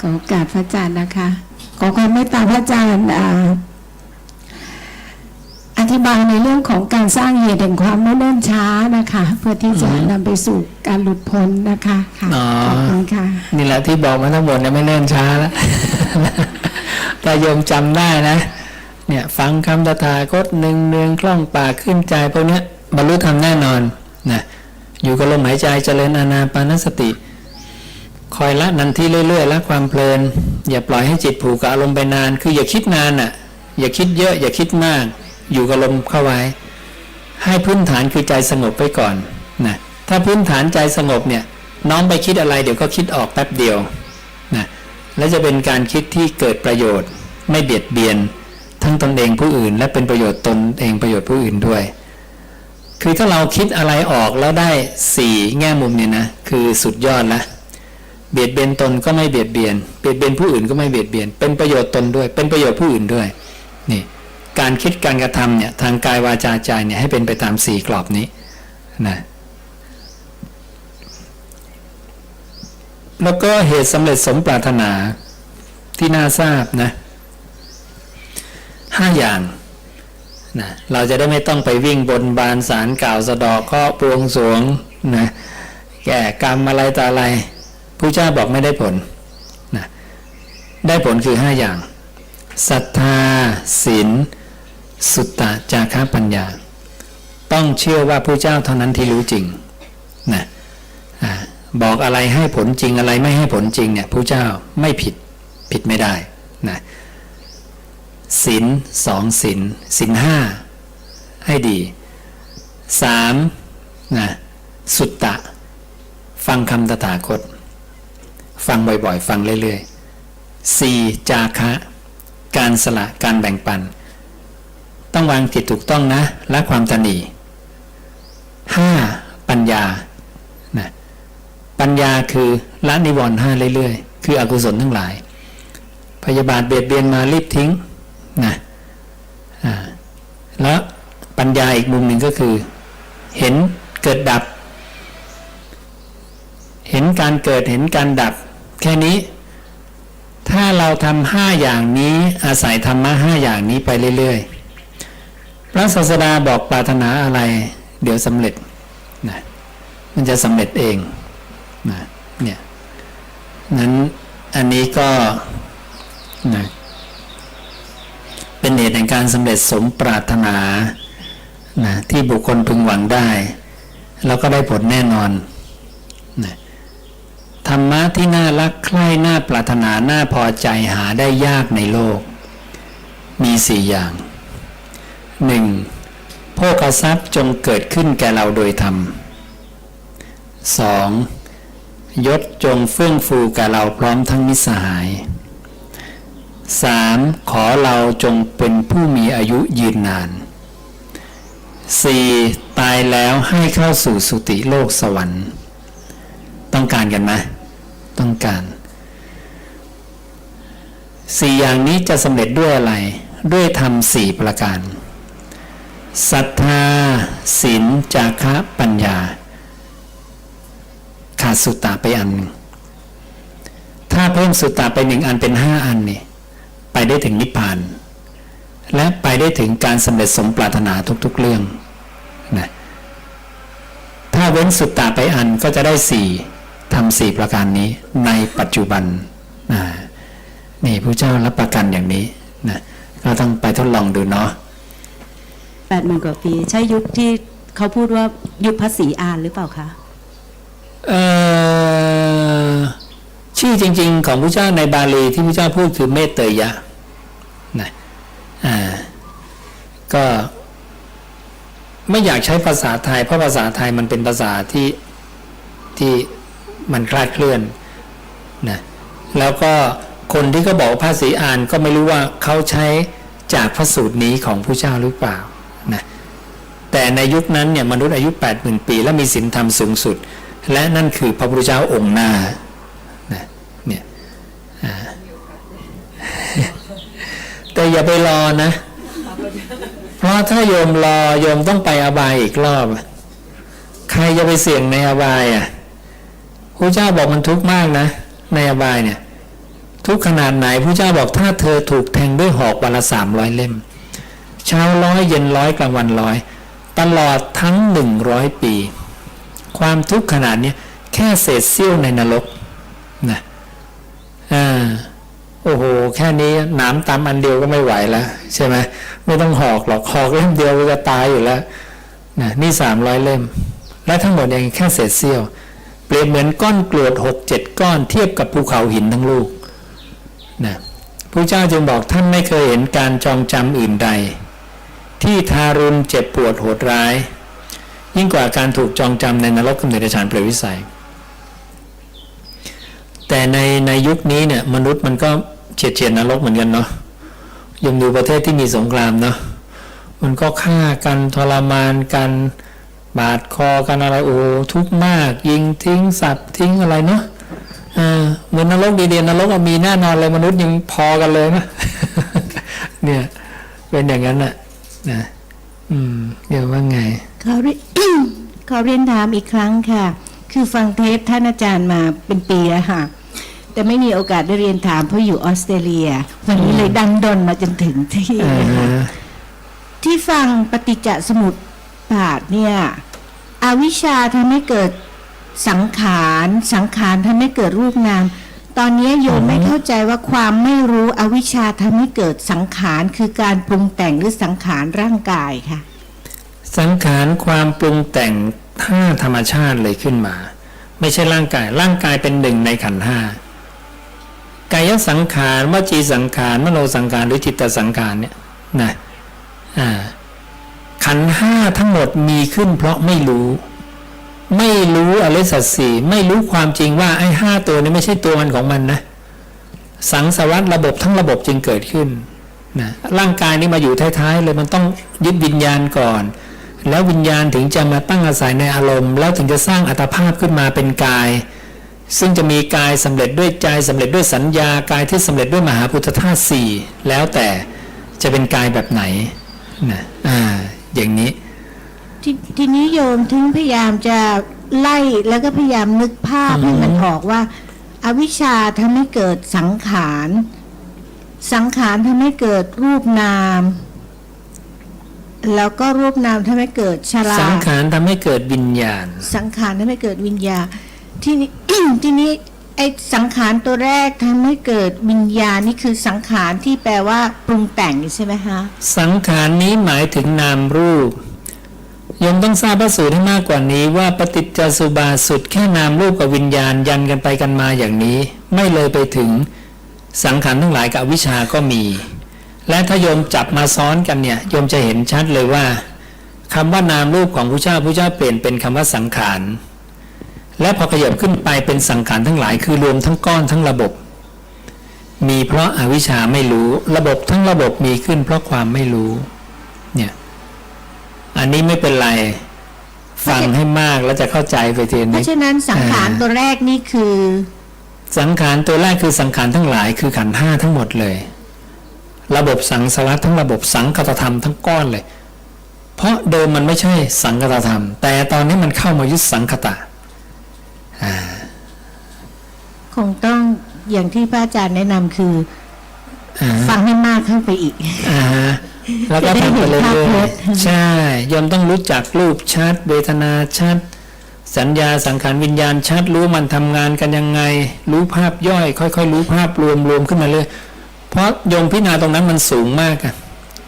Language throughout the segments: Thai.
ขอโอกาสพระอาจารย์นะคะ ขอความเมตตาพระอาจารย์อ่าอธิบายในเรื่องของการสร้างเหตุแห่งความไม่เนิ่นช้านะคะ เพื่อที่จะนำไปสู่การหลุดพ้นนะคะค่ะอ๋อขอบคุณค่ะนี่แหละที่บอกมาทั้งหมดเนี่ยไม่เนิ่นช้าแล้วถ้าโยมจำได้นะ เนี่ยฟังคำตถาคตหนึ่งเนืองคล่องปากขึ้นใจพวกเนี้ยบรรลุธรรมแน่นอนนะอยู่กับลมหายใจเจริญอานาปานสติ คอยละนันที่เรื่อยๆละความเพลิน อย่าปล่อยให้จิตผูกกับอารมณ์ไปนาน คืออย่าคิดนานอะ อย่าคิดเยอะ อย่าคิดมาก อยู่กับลมเข้าไว้ ให้พื้นฐานคือใจสงบไปก่อนนะถ้าพื้นฐานใจสงบเนี่ยน้อมไปคิดอะไรเดี๋ยวก็คิดออกแป๊บเดียวนะและจะเป็นการคิดที่เกิดประโยชน์ ไม่เบียดเบียน ทั้งตนเองผู้อื่น และเป็นประโยชน์ตนเองประโยชน์ผู้อื่นด้วย คือถ้าเราคิดอะไรออกแล้วได้สี่แง่มุมเนี่ยนะคือสุดยอดละ เบียดเบียนตนก็ไม่เบียดเบียน เบียดเบียนผู้อื่นก็ไม่เบียดเบียน เป็นประโยชน์ตนด้วย เป็นประโยชน์ผู้อื่นด้วย นี่ การคิดการกระทำเนี่ยทางกายวาจาใจเนี่ยให้เป็นไปตามสี่กรอบนี้นะแล้วก็เหตุสำเร็จสมปรารถนาที่น่าทราบนะห้าอย่างนะเราจะได้ไม่ต้องไปวิ่งบนบานสารกล่าวสะดอกเคราะห์ปวงสวงนะแก่กรรมอะไรต่ออะไร ผู้เจ้าบอกไม่ได้ผลนะได้ผลคือห้าอย่างศรัทธาศีลสุตตะจาคะปัญญา ต้องเชื่อว่าผู้เจ้าเท่านั้นที่รู้จริงนะบอกอะไรให้ผลจริงอะไรไม่ให้ผลจริงเนี่ยผู้เจ้าไม่ผิดผิดไม่ได้นะศีลสองศีลศีลห้าให้ดีสามนะสุตตะ ฟังคำตถาคต ฟังบ่อยๆ ฟังเรื่อยๆสี่จาคะ การสละการแบ่งปัน ต้องวางจิตถูกต้องนะละความตนีห้าปัญญานะปัญญาคือละนิวรณ์ห้าเรื่อยๆ คืออกุศลทั้งหลาย พยาบาทเบียดเบียนมารีบทิ้งนะแล้วปัญญาอีกมุมหนึ่งก็คือ เห็นเกิดดับ เห็นการเกิดเห็นการดับ แค่นี้ ถ้าเราทำห้าอย่างนี้อาศัยธรรมะห้าอย่างนี้ไปเรื่อยๆ พระศาสดาบอกปรารถนาอะไร เดี๋ยวสำเร็จนะมันจะสำเร็จเองนะเนี่ยนั้นอันนี้ก็นะเป็นเหตุแห่งการสำเร็จสมปรารถนานะที่บุคคลพึงหวังได้ แล้วก็ได้ผลแน่นอน ธรรมะที่น่ารักใคร่น่าปรารถนาน่าพอใจหาได้ยากในโลก มีสี่อย่างหนึ่งโภคทรัพย์จงเกิดขึ้นแก่เราโดยธรรมสองยศจงเฟื่องฟูแก่เราพร้อมทั้งมิสหายสามขอเราจงเป็นผู้มีอายุยืนนานสี่ตายแล้วให้เข้าสู่สุติโลกสวรรค์ ต้องการกันไหม ต้องการสี่อย่างนี้จะสำเร็จด้วยอะไร ด้วยธรรมสี่ประการศรัทธาศีลจาคะปัญญา ขาดสุตตะไปอัน ถ้าเพิ่มสุตตะไปหนึ่งอันเป็นห้าอันนี่ไปได้ถึงนิพพาน และไปได้ถึงการสำเร็จสมปรารถนาทุกๆเรื่องนะถ้าเว้นสุตตะไปอันก็จะได้สี่ ทำสี่ประการนี้ในปัจจุบันนะนี่พระเจ้ารับประกันอย่างนี้นะก็ต้องไปทดลองดูเนาะแปดหมื่นกว่าปี ใช่ยุคที่เขาพูดว่ายุคพระศรีอานหรือเปล่าคะเอ่อชื่อจริง ๆ ของพระเจ้าในบาลีที่พระเจ้าพูดคือเมตเตยะนะอ่าก็ไม่อยากใช้ภาษาไทย เพราะภาษาไทยมันเป็นภาษาที่ที่ มันคลาดเคลื่อนนะแล้วก็คนที่เขาบอกว่าภาษีอ่านก็ไม่รู้ว่าเขาใช้จากพระสูตรนี้ของพระเจ้าหรือเปล่านะแต่ในยุคนั้นเนี่ยมนุษย์อายุ 80,000 ปี และมีศีลธรรมสูงสุด และนั่นคือพระพุทธเจ้าองค์หน้านะเนี่ยแต่อย่าไปรอนะ เพราะถ้าโยมรอโยมต้องไปอบายอีกรอบ ใครจะไปเสี่ยงในอบายอะ พระเจ้าบอกมันทุกข์มากนะ ในอบายเนี่ย ทุกข์ขนาดไหนพระเจ้าบอกถ้าเธอถูกแทงด้วยหอกวันละสามร้อยเล่ม เช้าร้อยเย็นร้อยกลางวันร้อยตลอดทั้งหนึ่งร้อยปี ความทุกข์ขนาดเนี้ยแค่เศษเสี้ยวในนรกนะอ่าโอ้โห แค่นี้หนามตามอันเดียวก็ไม่ไหวแล้วใช่ไหมไม่ต้องหอกหรอกหอกเล่มเดียวก็จะตายอยู่แล้วนะนี่สามร้อยเล่ม และทั้งหมดเองแค่เศษเสี้ยว เปรียบเหมือนก้อนกรวดหกเจ็ดก้อนเทียบกับภูเขาหินทั้งลูกนะพระเจ้าจึงบอกท่านไม่เคยเห็นการจองจำอื่นใด ที่ทารุณเจ็บปวดโหดร้าย ยิ่งกว่าการถูกจองจำในนรกกำเนิดฉานเปรตวิสัย แต่ในในยุคนี้เนี่ยมนุษย์มันก็เฉียดเฉียดนรกเหมือนกันเนาะยังดูประเทศที่มีสงครามเนาะมันก็ฆ่ากันทรมานกัน บาดคอกันอะไรโอ้ทุกข์มาก ยิงทิ้งสัตว์ทิ้งอะไรเนาะเออเหมือนนรกดีๆนรกอะมีแน่นอนเลยมนุษย์ยังพอกันเลยนะเนี่ยเป็นอย่างนั้นน่ะนะอืมเดี๋ยวว่าไงขอเรียนขอเรียนถามอีกครั้งค่ะ คือฟังเทปท่านอาจารย์มาเป็นปีแล้วค่ะ แต่ไม่มีโอกาสได้เรียนถามเพราะอยู่ออสเตรเลีย วันนี้เลยดันดนมาจนถึงที่อ่านะคะฮะที่ฟังปฏิจจสมุปบาทเนี่ย อวิชชาทำให้เกิดสังขาร สังขารทำให้เกิดรูปนาม ตอนนี้โยมไม่เข้าใจว่าความไม่รู้อวิชชาทำให้เกิดสังขารคือการปรุงแต่งหรือสังขารร่างกายค่ะ สังขารความปรุงแต่งท่าธรรมชาติเลยขึ้นมา ไม่ใช่ร่างกาย ร่างกายเป็นหนึ่งในขันห้ากายสังขารวจีสังขารมโนสังขารหรือจิตตสังขารเนี่ยนะอ่า ขันห้าทั้งหมดมีขึ้นเพราะไม่รู้ ไม่รู้อริสัตสีไม่รู้ความจริงว่าไอ้ห้าตัวนี้ไม่ใช่ตัวมันของมันนะ สังสารวัตระบบทั้งระบบจึงเกิดขึ้นนะร่างกายนี้มาอยู่ท้ายๆเลยมันต้องยึดวิญญาณก่อน แล้ววิญญาณถึงจะมาตั้งอาศัยในอารมณ์ แล้วถึงจะสร้างอัตภาพขึ้นมาเป็นกาย ซึ่งจะมีกายสำเร็จด้วยใจสำเร็จด้วยสัญญากายที่สำเร็จด้วยมหาพุทธธาตุสี่แล้วแต่จะเป็นกายแบบไหนนะอ่า อย่างนี้ททีนี้โยมถึงพยายามจะไล่แล้วก็พยายามนึกภาพอืมให้มันออกว่าอาวิชชาทำให้เกิดสังขาร สังขารทำให้เกิดรูปนาม แล้วก็รูปนามทำให้เกิดชราสังขารทำให้เกิดวิญญาณ สังขารทำให้เกิดวิญญาณที่นี้ที่นี้ ไอ้สังขารตัวแรกทำให้เกิดวิญญาณนี่คือสังขารที่แปลว่าปรุงแต่งใช่ไหมคะสังขารนี้หมายถึงนามรูปยมต้องทราบพระสูตรให้มากกว่านี้ว่าปฏิจจสุบาสุดแค่นามรูปกับวิญญาณยันกันไปกันมาอย่างนี้ ไม่เลยไปถึงสังขารทั้งหลายกับวิชาก็มี และถ้าโยมจับมาซ้อนกันเนี่ยโยมจะเห็นชัดเลยว่าคำว่านามรูปของพระเจ้าพระเจ้าเปลี่ยนเป็นคำว่าสังขาร และพอขยับขึ้นไปเป็นสังขารทั้งหลายคือรวมทั้งก้อนทั้งระบบ มีเพราะอาวิชชาไม่รู้ระบบทั้งระบบมีขึ้นเพราะความไม่รู้เนี่ยอันนี้ไม่เป็นไรฟังให้มากแล้วจะเข้าใจไปทีเพนี้ราะฉะนั้นสังขารอ่าตัวแรกนี่คือ สังขารตัวแรกคือสังขารทั้งหลายคือขันธ์ห้าทั้งหมดเลย ระบบสังสารวัตทั้งระบบสังคตธรรมทั้งก้อนเลย เพราะเดิมมันไม่ใช่สังคตธรรม แต่ตอนนี้มันเข้ามายึดสังคตะ คงต้องอย่างที่พระอาจารย์แนะนำคืออ่าฟังให้มากขึ้นไปอีกอ่าฮะแล้วก็ทำไปเรื่จะได้อเห็นภาพชัยดๆใช่ยอมต้องรู้จักรูปชัด เวทนาชัด สัญญาสังขารวิญญาณชัด รู้มันทำงานกันยังไง รู้ภาพย่อย ค่อยๆ รู้ภาพรวมรวมขึ้นมาเลย เพราะโยมพิจารณาตรงนั้นมันสูงมากอะ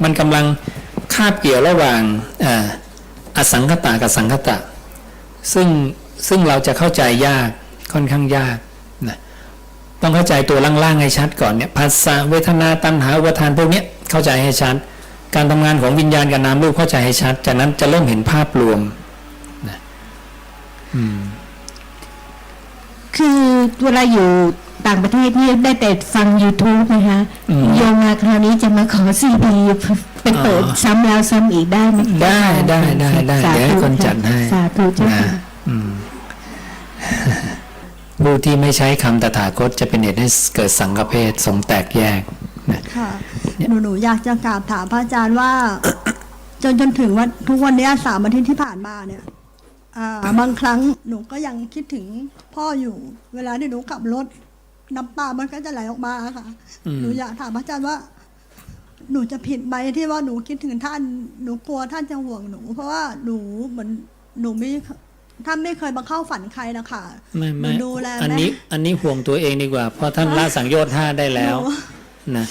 มันกำลังคาบเกี่ยวระหว่างอ่าอสังคตะกับสังคตะ ซึ่ง ซึ่งเราจะเข้าใจยากค่อนข้างยากนะต้องเข้าใจตัวล่างๆให้ชัดก่อนเนี่ยภาษาเวทนาตัณหาอุปทานพวกเนี้ยเข้าใจให้ชัด การทำงานของวิญญาณกับนามรูปเข้าใจให้ชัด จากนั้นจะเริ่มเห็นภาพรวมนะอืมคือเวลาอยู่ต่างประเทศนี่ได้แต่ฟัง YouTube นะคะอืมโยมมาคราวนี้จะมาขอซีดีไปเปิดอ๋อซ้ำแล้วซ้ำอีกได้ไหมได้ได้ได้ได้สาเดี๋ยวให้ธุคนจัดให้ สาธุเจ้านะค่ะอืม ผู้ที่ไม่ใช้คำตถาคตจะเป็นเหตุให้เกิดสังฆเพศสงแตกแยกนะค่ะหนูหนูอยากจะกราบถามพระอาจารย์ว่า จนจนถึงว่าทุกวันเนี้ยสามอาทิตย์ที่ผ่านมาเนี่ยอ่าบางครั้งหนูก็ยังคิดถึงพ่ออยู่ เวลาที่หนูขับรถน้ำตามันก็จะไหลออกมาค่ะอืมหนูอยากถามพระอาจารย์ว่า หนูจะผิดไหมที่ว่าหนูคิดถึงท่าน หนูกลัวท่านจะห่วงหนู เพราะว่าหนูเหมือนหนูไม่ ท่านไม่เคยมาเข้าฝันใครนะคะไม่ไม่หนูดูแลอันแม่นี้อันนี้ห่วงตัวเองดีกว่า เพราะท่านละสังโยชน์ห้าได้แล้วหนูนะ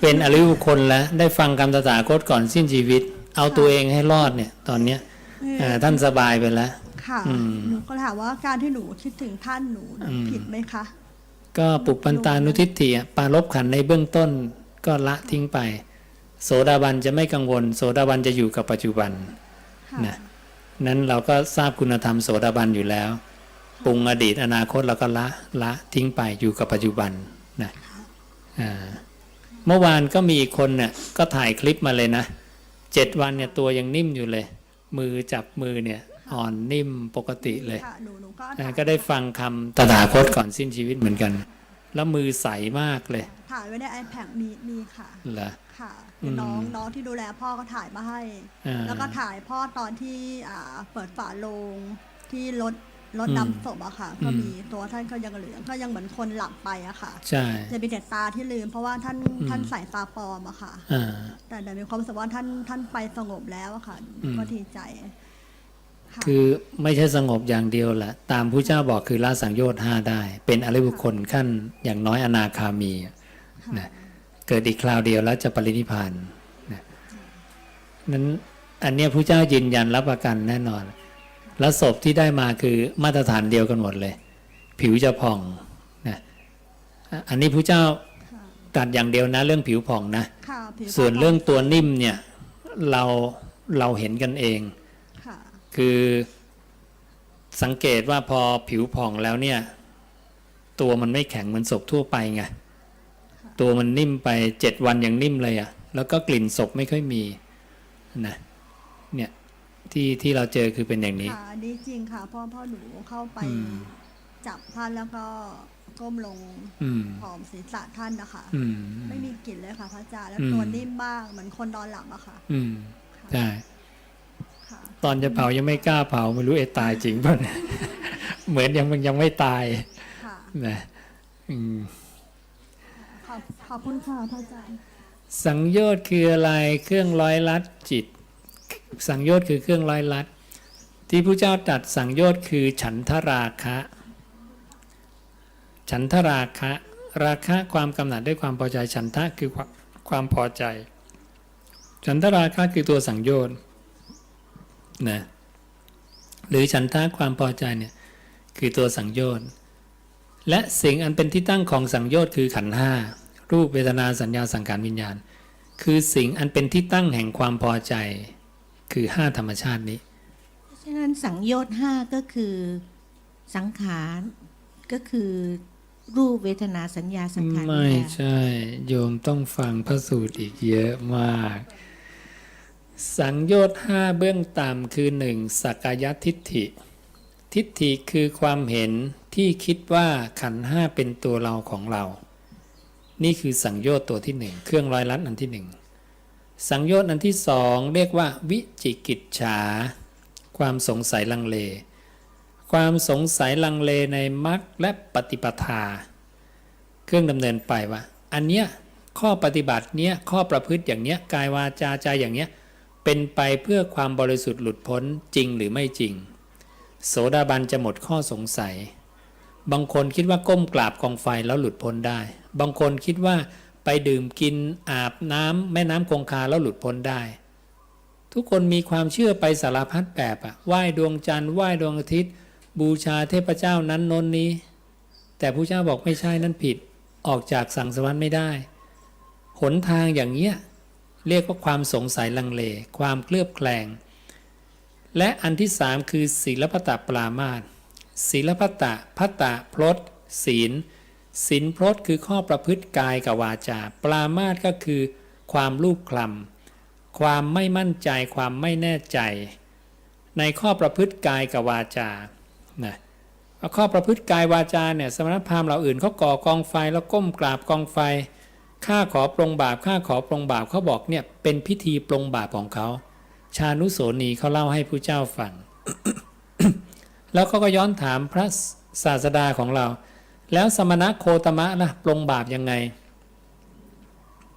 เป็นอริยบุคคลแล้วได้ฟังคำตถาคตก่อนสิ้นชีวิต เอาตัวเองให้รอดเนี่ย ตอนเนี้ยเอ่อท่านสบายไปแล้วค่ะอืมหนูก็ถามว่าการที่หนูคิดถึงท่านหนูหนูอืมผิดไหมคะ ก็ปุปปันตานุทิฏฐิอะปารบขันธ์ในเบื้องต้นก็ละทิ้งไป โสดาบันจะไม่กังวล โสดาบันจะอยู่กับปัจจุบันค่ะนะ นั้นเราก็ทราบคุณธรรมโสดาบันอยู่แล้ว ปรุงอดีตอนาคตเราก็ละละทิ้งไปอยู่กับปัจจุบันนะอ่าเมื่อวานก็มีอีกคนเนี่ยก็ถ่ายคลิปมาเลยนะเจ็ดวันเนี่ยตัวยังนิ่มอยู่เลย มือจับมือเนี่ยอ่อนนิ่มปกติเลยค่ะหนูหนูก็อ่าก็ได้ฟังคำตถาคตก่อนสิ้นชีวิตเหมือนกัน แล้วมือใสมากเลย ถ่ายไว้ใน iPad มีมีค่ะ เหรอ ค่ะอืมน้องน้องที่ดูแลพ่อก็ถ่ายมาให้ อ่าแล้วก็ถ่ายพ่อตอนที่อ่าเปิดฝาโลงที่รถรถอืมดำศพอะค่ะ ก็อืม มีตัวท่านก็ยังเหลืองก็ยังเหมือนคนหลับไปอะค่ะ ใช่ จะมีแต่ตาที่ลืม เพราะว่าท่านอืม ท่านใส่ตาปลอมอะค่ะ อ่า แต่แต่มีความรู้สึกว่าท่านท่านไปสงบแล้วอะค่ะ อืม ก็ดีใจ ค่ะคือไม่ใช่สงบอย่างเดียวแหละตามผู้เจ้าบอกคือละสังโยชน์ห้าได้ เป็นอริยบุคคลขั้นอย่างน้อยอนาคามีนะเกิดอีกคราวเดียวแล้วจะปรินิพพานนะนั้นอันเนี้ยผู้เจ้ายืนยันรับประกันแน่นอน แล้วศพที่ได้มาคือมาตรฐานเดียวกันหมดเลย ผิวจะผ่องนะอะอันนี้ผู้เจ้าค่ะตัดอย่างเดียวนะ เรื่องผิวผ่องนะค่ะผิวส่วนเรื่องตัวนิ่มเนี่ยเราเราเห็นกันเอง ค่ะคือสังเกตว่าพอผิวผ่องแล้วเนี่ย ตัวมันไม่แข็งเหมือนศพทั่วไปไงตัวมันนิ่มไปเจ็ดวันยังนิ่มเลยอะ่ะ แล้วก็กลิ่นศพไม่ค่อยมีนะเนี่ยที่ที่เราเจอคือเป็นอย่างนี้ค่ะอันนี้จริงค่ะเพ่อพ่อหนูเข้าไปอืมจับท่านแล้วก็ก้มลงอืมหอมศีรษะท่านนะคะอืมไม่มีกลิ่นเลยค่ะพระอาจารย์แล้วอืมตัวนิ่มมากเหมือนคนนอนหลับอะค่ะอืมใช่ค่ะ ตอนจะเผายังไม่กล้าเผาไม่รู้เอะตายจริงป่ะเนี่ยเหมือนยังมันยังไม่ตายค่ะนะอืมขอบขอบคุณค่ะพระอาจารย์สังโยชน์คืออะไรเครื่องร้อยลัดจิต สังโยชน์คือเครื่องร้อยลัด ที่พระเจ้าตรัดสังโยชน์คือฉันทราคะ ฉันทราคะ ราคะความกำหนัดด้วยความพอใจฉันทะคือความความพอใจ ฉันทราคะคือตัวสังโยชน์ นะหรือฉันทะความพอใจเนี่ยคือตัวสังโยชน์ และสิ่งอันเป็นที่ตั้งของสังโยชน์คือขันธ์ห้ารูปเวทนาสัญญาสังขารวิญญาณ คือสิ่งอันเป็นที่ตั้งแห่งความพอใจ คือห้าธรรมชาตินี้ฉะนั้นสังโยชน์ห้าก็คือสังขารก็คือรูปเวทนาสัญญาสังขารไม่วิญญาณใช่ โยมต้องฟังพระสูตรอีกเยอะมาก สังโยชน์ห้าเบื้องต่ำคือหนึ่งสักกายทิฏฐิ ทิฏฐิคือความเห็นที่คิดว่าขันห้าเป็นตัวเราของเรา นี่คือสังโยชน์ตัวที่หนึ่งเครื่องร้อยลัดอันที่หนึ่งสังโยชน์อันที่สองเรียกว่า วิจิกิจฉา ความสงสัยลังเล ความสงสัยลังเลในมรรคและปฏิปทา เครื่องดำเนินไปว่า อันเนี้ยข้อปฏิบัติเนี้ยข้อประพฤติอย่างเนี้ยกายวาจาใจอย่างเนี้ย เป็นไปเพื่อความบริสุทธิ์หลุดพ้นจริงหรือไม่จริง โสดาบันจะหมดข้อสงสัย บางคนคิดว่าก้มกราบกองไฟแล้วหลุดพ้นได้ บางคนคิดว่าไปดื่มกินอาบน้ำแม่น้ำคงคาแล้วหลุดพ้นได้ ทุกคนมีความเชื่อไปสารพัดแบบอะไหว้ดวงจันทร์ไหว้ดวงอาทิตย์ บูชาเทพเจ้านั้นนนนี้ แต่ผู้เจ้าบอกไม่ใช่นั่นผิดออกจากสังสวรรค์ไม่ได้ หนทางอย่างเนี้ย เรียกว่าความสงสัยลังเล ความเคลือบแคลง และอันที่สามคือศีลพัตตปรามาสศีลพัตตพัตตะพลดศีลศีลพลดคือข้อประพฤติกายกับวาจา ปรามาสก็คือ ความรูปคลำความไม่มั่นใจ ความไม่แน่ใจ ในข้อประพฤติกายกับวาจานะข้อประพฤติกายวาจาเนี่ยสมณพราหมณ์เราอื่นเขาก่อกองไฟแล้วก้มกราบกองไฟ ข้าขอปรงบาปข้าขอปรงบาปเขาบอกเนี่ยเป็นพิธีปรงบาปของเขาชานุโสนีเขาเล่าให้ผู้เจ้าฟัง แล้วเขาก็ย้อนถามพระศาสดาของเรา แล้วสมณะโคตมะนะปรงบาปยังไง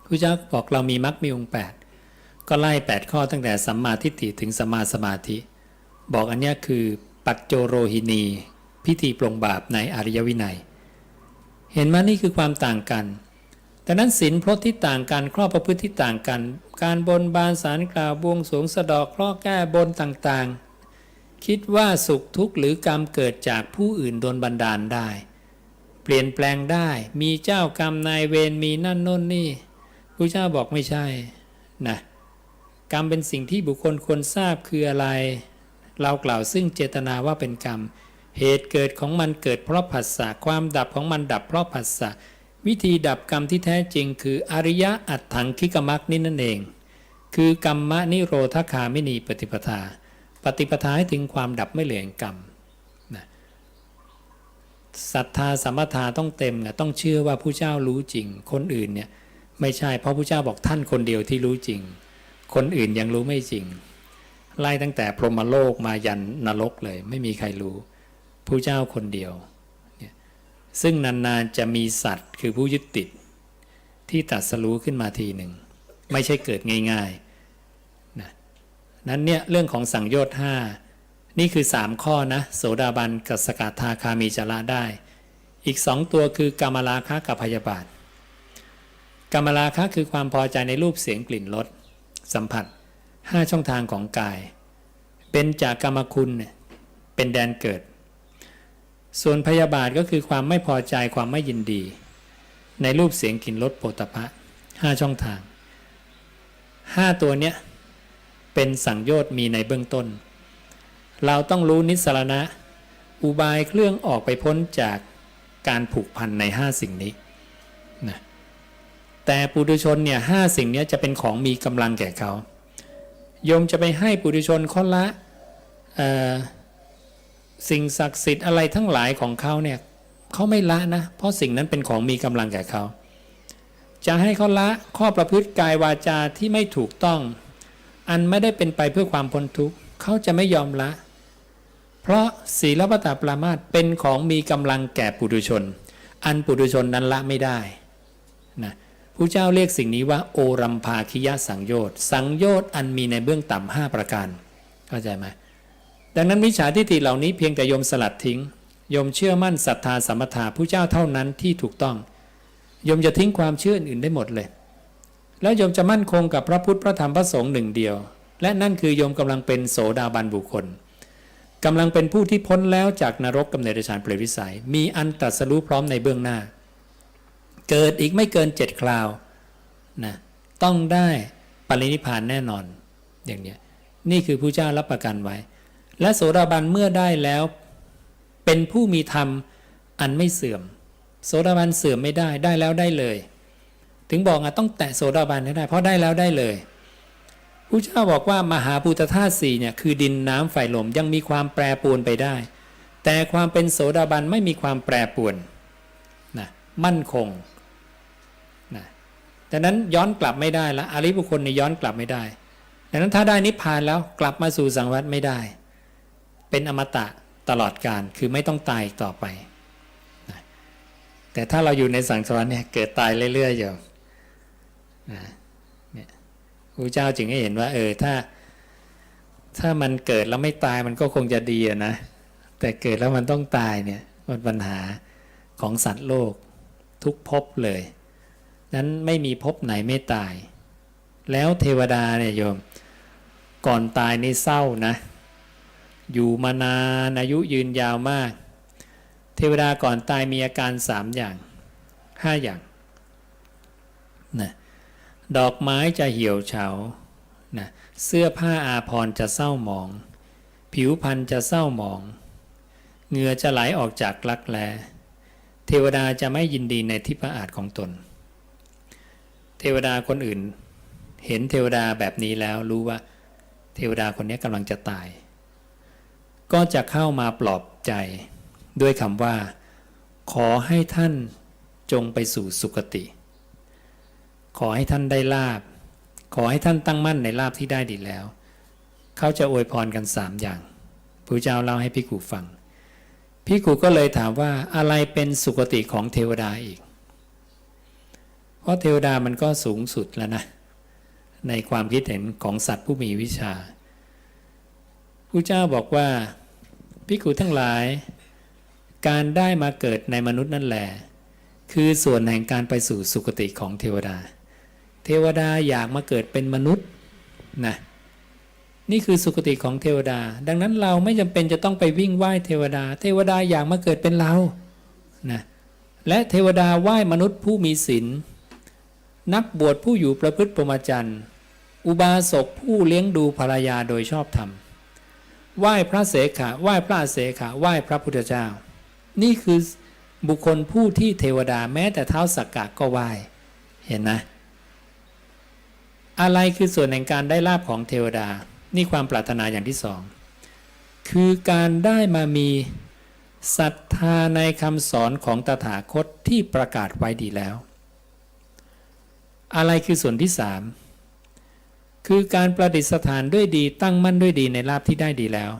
พระเจ้าบอกเรามีมรรคมีองค์แปดก็ไล่แปดข้อตั้งแต่สัมมาทิฏฐิถึงสัมมาสมาธิ บอกอันนี้คือปัจโจโรหินี พิธีปรงบาปในอริยวินัย เห็นไหมนี่คือความต่างกัน ดังนั้นศีลพรตที่ต่างกันข้อประพฤติที่ต่างกัน การบนบานสารกล่าวบวงสวงสะดอกคราะห์แก้บนต่างๆ คิดว่าสุขทุกข์หรือกรรมเกิดจากผู้อื่นโดนบันดาลได้ เปลี่ยนแปลงได้มีเจ้ากรรมนายเวรมีนั่นโน่นนี่พระเจ้าบอกไม่ใช่นะกรรมเป็นสิ่งที่บุคคลควรทราบคืออะไร เรากล่าวซึ่งเจตนาว่าเป็นกรรม เหตุเกิดของมันเกิดเพราะผัสสะความดับของมันดับเพราะผัสสะ วิธีดับกรรมที่แท้จริง คืออริยะอัตถังคิกมักนี่นั่นเอง คือกรรมนิโรธคาไมินีปฏิปทา ปฏิปทาให้ถึงความดับไม่เหลือแห่งกรรมนะศรัทธาสมปทาต้องเต็มนะต้องเชื่อว่าผู้เจ้ารู้จริง คนอื่นเนี่ยไม่ใช่เพราะผู้เจ้าบอกท่านคนเดียวที่รู้จริง คนอื่นยังรู้ไม่จริง ไล่ตั้งแต่พรหมโลกมายันนรกเลย ไม่มีใครรู้ผู้เจ้าคนเดียว ซึ่งนานๆจะมีสัตว์คือผู้ยึดติด ที่ตรัสรู้ขึ้นมาทีหนึ่ง ไม่ใช่เกิดง่ายๆนะนั้นเนี่ยเรื่องของสังโยชน์ห้านี่คือ 3 ข้อนะโสดาบันกับสกทาคามีจะละได้ อีกสองตัวคือกามราคะกับพยาบาทกามราคะคือความพอใจในรูปเสียงกลิ่นรสสัมผัส 5 ช่องทางของกาย เป็นจากกรรมคุณเป็นแดนเกิด ส่วนพยาบาทก็คือความไม่พอใจความไม่ยินดี ในรูปเสียงกลิ่นรสโผฏฐัพพะห้าช่องทางห้าตัวเนี้ยเป็นสังโยชน์มีในเบื้องต้น เราต้องรู้นิสรณะ อุบายเครื่องออกไปพ้นจากการผูกพันในห้าสิ่งนี้นะแต่ปุถุชนเนี่ยห้าสิ่งนี้จะเป็นของมีกำลังแก่เขาโยมจะไปให้ปุถุชนเขาละเอ่อ สิ่งศักดิ์สิทธิ์อะไรทั้งหลายของเขาเนี่ยเขาไม่ละนะ เพราะสิ่งนั้นเป็นของมีกำลังแก่เขา จะให้เขาละข้อประพฤติกายวาจาที่ไม่ถูกต้อง อันไม่ได้เป็นไปเพื่อความพ้นทุกข์เขาจะไม่ยอมละ เพราะศีลปตปรามาตเป็นของมีกำลังแก่ปุถุชน อันปุถุชนนั้นละไม่ได้นะผู้เจ้าเรียกสิ่งนี้ว่า โอรัมภาคิยะสังโยชน์สังโยชน์อันมีในเบื้องต่ำห้าประการ เข้าใจไหม ดังนั้นมิจฉาทิฏฐิเหล่านี้เพียงแต่โยมสลัดทิ้งโยมเชื่อมั่นศรัทธาสมปทาผู้เจ้าเท่านั้นที่ถูกต้องโยมจะทิ้งความเชื่ออื่นได้หมดเลย แล้วโยมจะมั่นคงกับพระพุทธพระธรรมพระสงฆ์หนึ่งเดียว และนั่นคือโยมกำลังเป็นโสดาบันบุคคลกำลังเป็นผู้ที่พ้นแล้วจากนรกกำเนิดชานเปรตวิสัย มีอันตรัสรู้พร้อมในเบื้องหน้า เกิดอีกไม่เกินเจ็ดคราวนะต้องได้ปรินิพพานแน่นอนอย่างเนี้ยนี่คือผู้เจ้ารับประกันไว้ และโสดาบันเมื่อได้แล้ว เป็นผู้มีธรรมอันไม่เสื่อม โสดาบันเสื่อมไม่ได้ได้แล้วได้เลย ถึงบอกอะต้องแตะโสดาบันให้ได้ เพราะได้แล้วได้เลยผู้เจ้าบอกว่ามหาภูตธาตุสี่เนี่ยคือดินน้ำไฟลมยังมีความแปรปรวนไปได้ แต่ความเป็นโสดาบันไม่มีความแปรปรวนนะมั่นคงนะดังนั้นย้อนกลับไม่ได้ละอริบุคคลในยย้อนกลับไม่ได้ดังนั้นถ้าได้นิพพานแล้วกลับมาสู่สังวัตไม่ได้ เป็นอมตะตลอดการคือไม่ต้องตายอีกต่อไป แต่ถ้าเราอยู่ในสังสารวัฏเนี่ยเกิดตายเรื่อยๆอยู่นะเนี่ยพระเจ้าจึงให้เห็นว่า เออถ้า ถ้ามันเกิดแล้วไม่ตายมันก็คงจะดีนะ แต่เกิดแล้วมันต้องตายเนี่ยมันปัญหาของสัตว์โลกทุกภพเลยนั้นไม่มีภพไหนไม่ตาย แล้วเทวดาเนี่ยโยม ก่อนตายนี่เศร้านะ อยู่มานานอายุยืนยาวมาก เทวดาก่อนตายมีอาการสามอย่างห้าอย่างนะดอกไม้จะเหี่ยวเฉานะเสื้อผ้าอาภรณ์จะเศร้าหมอง ผิวพรรณจะเศร้าหมองเหงื่อจะไหลออกจากลักแล เทวดาจะไม่ยินดีในทิพอาจของตน เทวดาคนอื่น เห็นเทวดาแบบนี้แล้วรู้ว่า เทวดาคนนี้กำลังจะตาย ก็จะเข้ามาปลอบใจ ด้วยคำว่า ขอให้ท่านจงไปสู่สุคติ ขอให้ท่านได้ลาบ ขอให้ท่านตั้งมั่นในลาบที่ได้ดีแล้ว เขาจะอวยพรกันสามอย่างพระเจ้าเล่าให้พิกูฟังพพี่กูก็เลยถามว่าอะไรเป็นสุคติของเทวดาอีก เพราะเทวดามันก็สูงสุดแล้วนะ ในความคิดเห็นของสัตว์ผู้มีวิชาพระเจ้าบอกว่า พิกูทั้งหลาย การได้มาเกิดในมนุษย์นั่นแหละคือส่วนแห่งการไปสู่สุคติของเทวดา เทวดาอยากมาเกิดเป็นมนุษย์นะนี่คือสุคติของเทวดา ดังนั้นเราไม่จำเป็นจะต้องไปวิ่งไหว้เทวดา เทวดาอยากมาเกิดเป็นเรานะและเทวดาไหว้มนุษย์ผู้มีศีลนักบวชผู้อยู่ประพฤติปรหมจรรย์อุบาสกผู้เลี้ยงดูภรรยาโดยชอบธรรม ไหว้พระเสขะไหว้พระเสขะไหว้พระพุทธเจ้า นี่คือบุคคลผู้ที่เทวดาแม้แต่เท้าสักกะก็ไหว้เห็นนะ อะไรคือส่วนแห่งการได้ลาบของเทวดา นี่ความปรารถนาอย่างที่สอง คือการได้มามีศรัทธาในคำสอนของตถาคตที่ประกาศไว้ดีแล้ว อะไรคือส่วนที่สาม คือการประดิษฐานด้วยดีตั้งมั่นด้วยดีในลาบที่ได้ดีแล้ว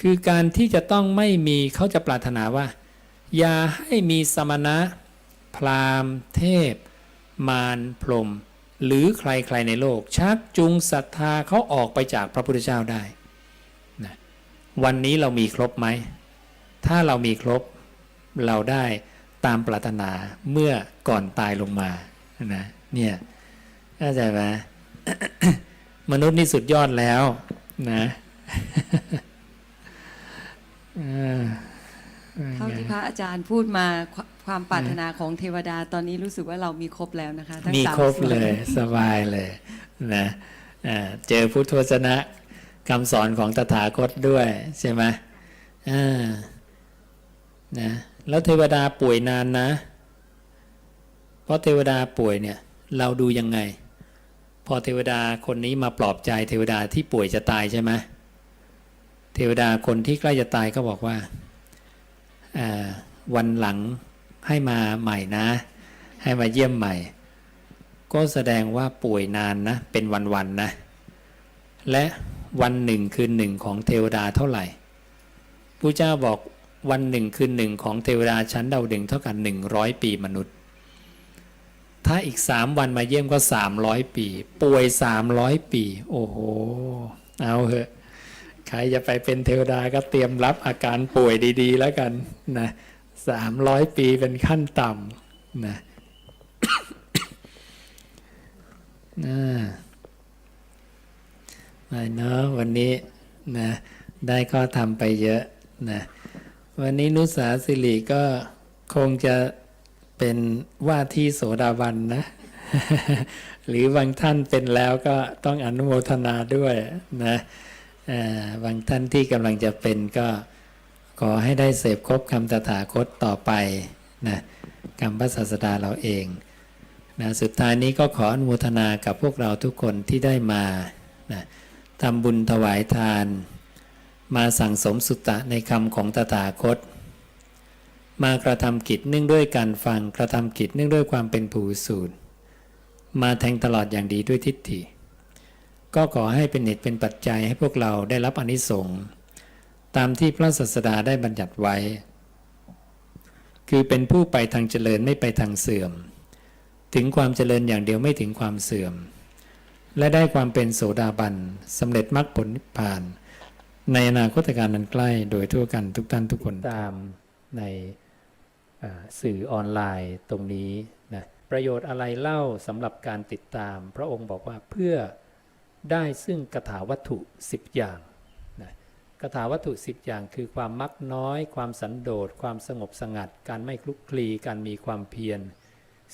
คือการที่จะต้องไม่มีเขาจะปรารถนาว่า อย่าให้มีสมณะ พราหมณ์ เทพ มารพรหมหรือใครๆในโลก ชักจูงศรัทธาเขาออกไปจากพระพุทธเจ้าได้นะวันนี้เรามีครบไหม ถ้าเรามีครบเราได้ตามปรารถนาเมื่อก่อนตายลงมานะเนี่ยเข้าใจไหม มนุษย์นี่สุดยอดแล้ว นะเออเท่าที่พระอาจารย์พูดมาควความปรารถนาของเทวดาตอนนี้รู้สึกว่าเรามีครบแล้วนะคะทั้งมีสาครบส่วนเลยสบายเลยนะอ่าเจอพุทธวจนะคำสอนของตถาคตด้วยใช่ไหมอ่านะแล้วเทวดาป่วยนานนะ เพราะเทวดาป่วยเนี่ย เราดูยังไง พอเทวดาคนนี้มาปลอบใจเทวดาที่ป่วยจะตายใช่ไหมเทวดาคนที่ใกล้จะตายก็บอกว่าวันหลังให้มาใหม่นะ ให้มาเยี่ยมใหม่ ก็แสดงว่าป่วยนานนะ เป็นวันๆนะ และวันหนึ่งคืนหนึ่งของเทวดาเท่าไหร่พระเจ้าบอกวันหนึ่งคืนหนึ่งของเทวดาชั้นดาวดึงเท่ากันหนึ่งร้อยปีมนุษย์ ถ้าอีกสามวันมาเยี่ยมก็สามร้อยปี ป่วยสามร้อยปี โอ้โห เอาเหอะใครจะไปเป็นเทวดาก็เตรียมรับอาการป่วยดีๆ แล้วกันนะสามร้อยปีเป็นขั้นต่ำนะน่าไม่เนาะวันนี้นะได้ข้อทำไปเยอะนะวันนี้นุสาสิริก็คงจะ เป็นว่าที่โสดาบันนะ หรือบางท่านเป็นแล้วก็ต้องอนุโมทนาด้วยนะบางท่านที่กำลังจะเป็นก็ขอให้ได้เสพครบคำตถาคตต่อไปนะคำพระศาสดาเราเองนะสุดท้ายนี้ก็ขออนุโมทนากับพวกเราทุกคนที่ได้มานะทำบุญถวายทาน มาสั่งสมสุตตะในคำของตถาคต มากระทำกิจเนื่องด้วยการฟังกระทำกิจเนื่องด้วยความเป็นผู้สูตร มาแทงตลอดอย่างดีด้วยทิฏฐิ ก็ขอให้เป็นเหตุเป็นปัจจัยให้พวกเราได้รับอนิสงส์ตามที่พระศาสดาได้บัญญัติไว้ คือเป็นผู้ไปทางเจริญไม่ไปทางเสื่อม ถึงความเจริญอย่างเดียวไม่ถึงความเสื่อม และได้ความเป็นโสดาบันสำเร็จมรรคผลนิพพาน ในอนาคตการนั้นใกล้โดยทั่วกันทุกท่านทุกคนตามใน สื่อออนไลน์ตรงนี้นะประโยชน์อะไรเล่าสำหรับการติดตาม พระองค์บอกว่าเพื่อได้ซึ่งกถาวัตถุ 10 อย่างนะกถาวัตถุ 10 อย่างคือความมักน้อย ความสันโดษ ความสงบสงัด การไม่คลุกคลี การมีความเพียร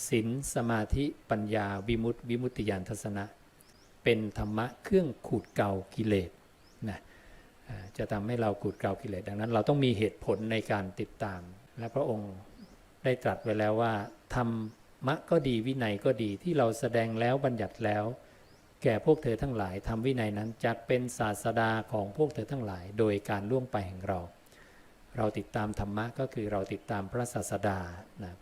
ศีลสมาธิปัญญาวิมุตติ วิมุตติญาณทัศนะ เป็นธรรมะเครื่องขูดเกลากิเลสนะจะทำให้เราขูดเกลากิเลสดังนั้นเราต้องมีเหตุผลในการติดตาม และพระองค์ ได้ตรัสไว้แล้วว่าธรรมะก็ดีวินัยก็ดีที่เราแสดงแล้วบัญญัติแล้ว แก่พวกเธอทั้งหลายทำวินัยนั้นจัดเป็นศาสดาของพวกเธอทั้งหลาย โดยการล่วงไปแห่งเรา เราติดตามธรรมะก็คือเราติดตามพระศาสดานะ